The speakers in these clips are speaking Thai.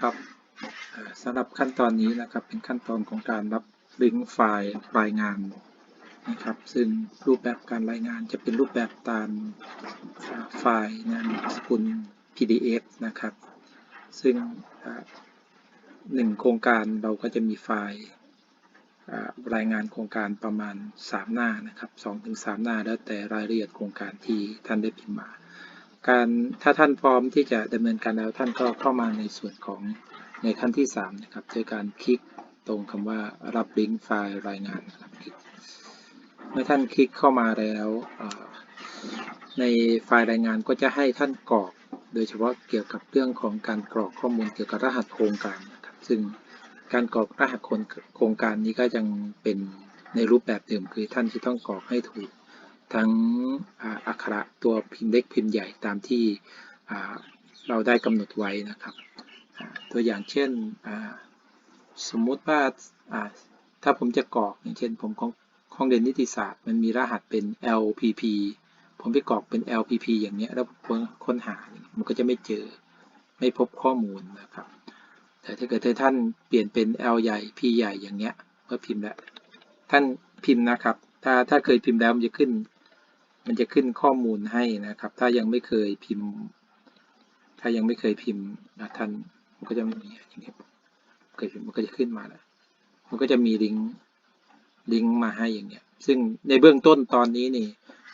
ครับสำหรับขั้นตอนนี้นะครับเป็นขั้นตอนของการรับลิงก์ไฟล์รายงานนะครับ ซึ่งรูปแบบการรายงานจะเป็นรูปแบบตามไฟล์นามสกุล PDF นะครับ ซึ่งหนึ่งโครงการเราก็จะมีไฟล์รายงานโครงการประมาณ 3 หน้านะครับ2-3ถึงหน้าแล้วแต่รายละเอียดโครงการที่ท่านได้พิมพ์มา การถ้าท่านพร้อมที่จะดำเนินการแล้วท่านก็เข้ามาในส่วนของในขั้นที่ 3 นะครับโดยการคลิกตรงคำว่ารับลิงก์ไฟล์รายงานนะครับเมื่อท่านคลิกเข้ามาแล้วในไฟล์รายงานก็จะให้ท่านกรอก โดยเฉพาะเกี่ยวกับเรื่องของการกรอกข้อมูลเกี่ยวกับรหัสโครงการนะครับซึ่งการกรอกรหัสโครงการนี้ก็ยังเป็นในรูปแบบเดิมคือท่านจะต้องกรอกให้ถูก ทั้งอักขระตัวพิมพ์เล็กพิมพ์ใหญ่ตามที่เราได้กำหนดไว้นะครับ ตัวอย่างเช่นสมมุติว่าถ้าผมจะกรอกอย่างเช่นผมของห้องเรียนนิติศาสตร์ มันมีรหัสเป็น LPP ผมไปกรอกเป็น LPP อย่างเงี้ยแล้วค้นหา มันก็จะไม่เจอไม่พบข้อมูลนะครับ แต่ถ้าเกิดท่านเปลี่ยนเป็น L ใหญ่ P ใหญ่อย่างเงี้ยเมื่อพิมพ์แล้วท่านพิมพ์นะครับ ถ้าถ้าเคยพิมพ์แล้วมันจะขึ้น มันจะขึ้นข้อมูลให้นะครับ ถ้ายังไม่เคยพิมพ์ ถ้ายังไม่เคยพิมพ์นะท่านมันก็จะไม่มีอย่างนี้เคยพิมพ์มันก็จะขึ้นมาแล้วมันก็จะมีลิงก์ลิงก์มาให้อย่างเงี้ย ซึ่งในเบื้องต้นตอนนี้นี่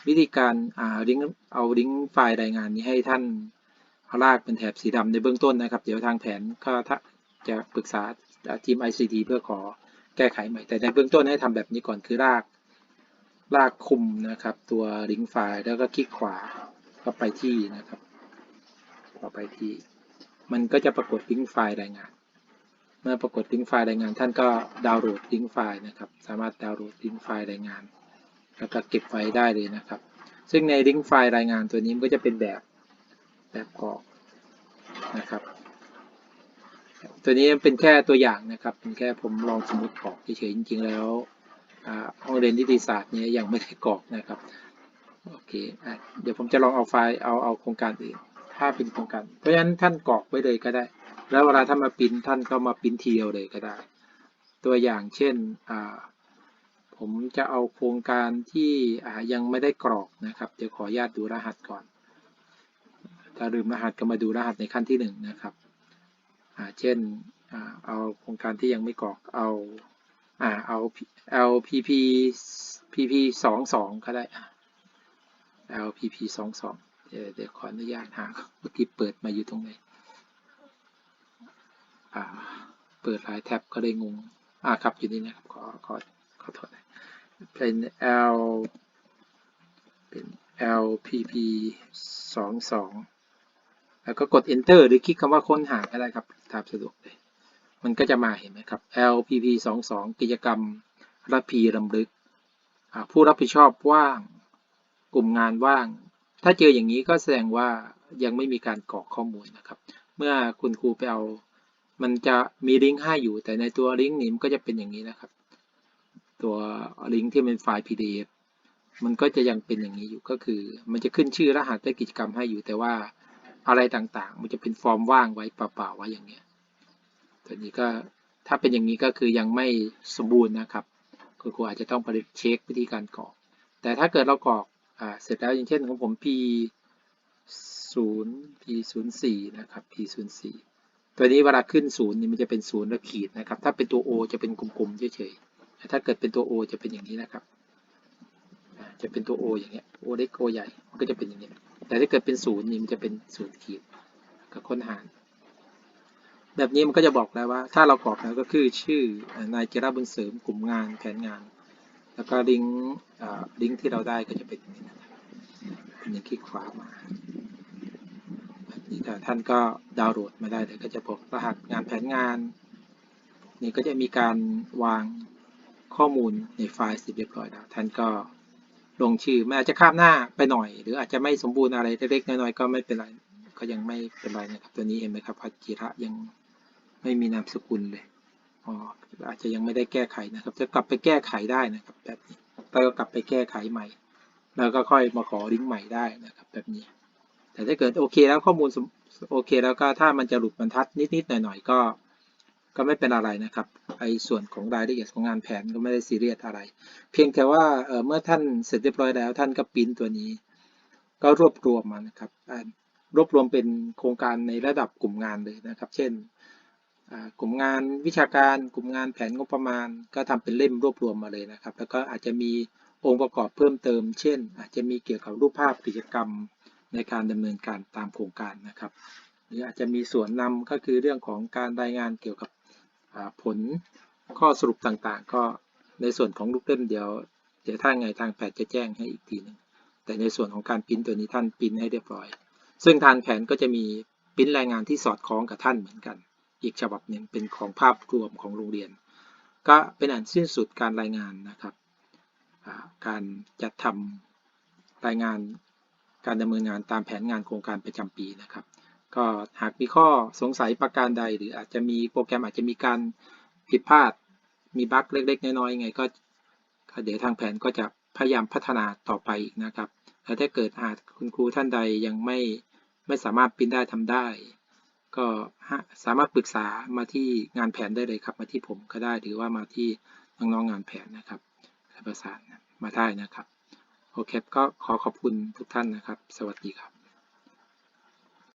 วิธีการอ่าลิงก์เอาลิงก์ไฟล์รายงานนี้ให้ท่านลากเป็นแถบสีดำในเบื้องต้นนะครับ เดี๋ยวทางแผนก็จะปรึกษาทีม ICT เพื่อขอแก้ไขใหม่แต่ในเบื้องต้นให้ทำแบบนี้ก่อนคือลาก ลากคุมนะครับ ตัวลิงก์ไฟล์แล้วก็คลิกขวาก็ไปที่นะครับก็ไปที่ มันก็จะปรากฏลิงก์ไฟล์รายงาน เมื่อปรากฏลิงก์ไฟล์รายงาน ท่านก็ดาวน์โหลดลิงก์ไฟล์นะครับ สามารถดาวน์โหลดลิงก์ไฟล์รายงาน แล้วก็เก็บไว้ได้เลยนะครับ ซึ่งในลิงก์ไฟล์รายงานตัวนี้มันก็จะเป็นแบบแบบกรอกนะครับตัวนี้เป็นแค่ตัวอย่างนะครับ เป็นแค่ผมลองสมมติกรอกเฉยๆจริงๆแล้ว ห้องเรียนนิติศาสตร์เนี้ยังไม่ได้กรอกนะครับโอเคอเดี๋ยวผมจะลองเอาไฟล์เอาเอาโครงการอื่นถ้าเป็นโครงการเพราะฉะนั้นท่านกรอกไว้เลยก็ได้ แล้วเวลาท่านมาปริ้นท่านก็มาปริ้นทีเดียวเลยก็ได้ ตัวอย่างเช่นอ่าผมจะเอาโครงการที่อ่ายังไม่ได้กรอกนะครับเดี๋ยวขออนุญาตดูรหัสก่อน ถ้าลืมรหัสก็มาดูรหัสในขั้นที่หนึ่งนะครับอ่าเช่นอ่าเอาโครงการที่ยังไม่กรอกเอา อ่าเอา LPP PP สองสองก็ได้ LPP สองสองเดี๋ยวเดี๋ยวขออนุญาตหาเมื่อกี้เปิดมาอยู่ตรงไหนอ่าเปิดหลายแท็บก็เลยงงอ่าครับอยู่นี่นะครับขอขอขอโทษเป็น L เป็น LPP สองสองแล้วก็กด enter หรือคลิกคำว่าค้นหาก็ได้ครับตามสะดวกเลย มันก็จะมาเห็นไหมครับ LPP 2 2กิจกรรมรับพีรำลึกอ่าผู้รับผิดชอบว่าง กลุ่มงานว่าง ถ้าเจออย่างนี้ก็แสดงว่ายังไม่มีการกรอกข้อมูลนะครับ เมื่อคุณครูไปเอา มันจะมีลิงก์ให้อยู่ แต่ในตัวลิงก์นี้มันก็จะเป็นอย่างนี้นะครับ ตัวลิงก์ที่เป็นไฟล์ PDF มันก็จะยังเป็นอย่างนี้อยู่ ก็คือ มันจะขึ้นชื่อรหัสและกิจกรรมให้อยู่ แต่ว่าอะไรต่างๆ มันจะเป็นฟอร์มว่างไว้เปล่าๆไว้อย่างเงี้ย ตัวนี้ก็ถ้าเป็นอย่างนี้ก็คือยังไม่สมบูรณ์นะครับคุณครูอาจจะต้องไปเช็ควิธีการกรอก แต่ถ้าเกิดเรากรอกอเสร็จแล้วอย่างเช่นของผม p 0 p 0 4นะครับ p 0 4ตัวนี้เวลาขึ้นศูนย์นี่มันจะเป็นศูนย์แล้วขีดนะครับ ถ้าเป็นตัว o จะเป็นกลมๆเฉยๆแต่ถ้าเกิดเป็นตัว o จะเป็นอย่างนี้นะครับจะเป็นตัว o อย่างเงี้ย o เล็ก o ใหญ่ มันก็จะเป็นอย่างนี้แต่ถ้าเกิดเป็นศูนย์นี่มันจะเป็นศูนย์ขีดก็ค้นหา แบบนี้มันก็จะบอกแล้วว่า ถ้าเรากรอกแล้วก็คือชื่อนายเจรบุญเสริมกลุ่มงานแผนงาน แล้วก็ลิงก์ลิงก์ที่เราได้ก็จะเป็นอย่างนี้นะครับเป็นอย่างคลิกขวามาแบบนี้แต่ท่านก็ดาวน์โหลดมาได้เลยก็จะบอกรหัสงานแผนงาน นี่ก็จะมีการวางข้อมูลในไฟล์เสร็จเรียบร้อยแล้วท่านก็ลงชื่อมันอาจจะข้ามหน้าไปหน่อย หรืออาจจะไม่สมบูรณ์อะไรเล็กๆน้อยๆก็ไม่เป็นไรก็ยังไม่เป็นไรนะครับตัวนี้เห็นไหมครับพัจิระยัง ไม่มีนามสกุลเลยอ๋ออาจจะยังไม่ได้แก้ไขนะครับ จะกลับไปแก้ไขได้นะครับ แบบนี้แล้วก็กลับไปแก้ไขใหม่ แล้วก็ค่อยมาขอลิงก์ใหม่ได้นะครับ แบบนี้ แต่ถ้าเกิดโอเคแล้วข้อมูลโอเคแล้วก็ถ้ามันจะหลุดบรรทัดนิดๆหน่อยๆก็ ก็ไม่เป็นอะไรนะครับไอ้ส่วนของรายละเอียดของงานแผนก็ไม่ได้ซีเรียสอะไร เพียงแต่ว่าเเมื่อท่านเสร็จเรียบร้อยแล้ว ท่านก็ปิ้นตัวนี้ ก็รวบรวมมานะครับรวบรวมเป็นโครงการในระดับกลุ่มงานเลยนะครับ เช่น กลุ่มงานวิชาการ กลุ่มงานแผนงบประมาณ ก็ทำเป็นเล่มรวบรวมมาเลยนะครับ แล้วก็อาจจะมีองค์ประกอบเพิ่มเติม เช่น อาจจะมีเกี่ยวกับรูปภาพกิจกรรมในการดำเนินการตามโครงการนะครับ หรืออาจจะมีส่วนนำก็คือเรื่องของการรายงานเกี่ยวกับผลข้อสรุปต่างๆ ก็ในส่วนของรูปเล่มเดี๋ยวเดี๋ยวถ้าไงทางแพทย์จะแจ้งให้อีกทีหนึงแต่ในส่วนของการปริ้นตัวนี้ท่านปริ้นให้เรียบร้อย ซึ่งทางแผนก็จะมีปริ้นรายงานที่สอดคล้องกับท่านเหมือนกัน อีกฉบับหนึ่งเป็นของภาพรวมของโรงเรียน ก็เป็นอันสิ้นสุดการรายงานนะครับการจัดทำรายงานการดำเนินงานตามแผนงานโครงการประจำปีนะครับ ก็หากมีข้อสงสัยประการใด หรืออาจจะมีโปรแกรมอาจจะมีการผิดพลาด มีบั๊กเล็ก ๆ น้อยๆยังไงก็เดี๋ยวทางแผนก็จะพยายามพัฒนาต่อไปอีกนะครับ แล้วถ้าเกิดหากคุณครูท่านใดยังไม่ไม่สามารถปรินได้ทำได้ ก็สามารถปรึกษามาที่งานแผนได้เลยครับ มาที่ผมก็ได้หรือว่ามาที่น้องๆงานแผนนะครับประสานมาได้นะครับโอเคก็ขอขอบคุณทุกท่านนะครับ สวัสดีครับ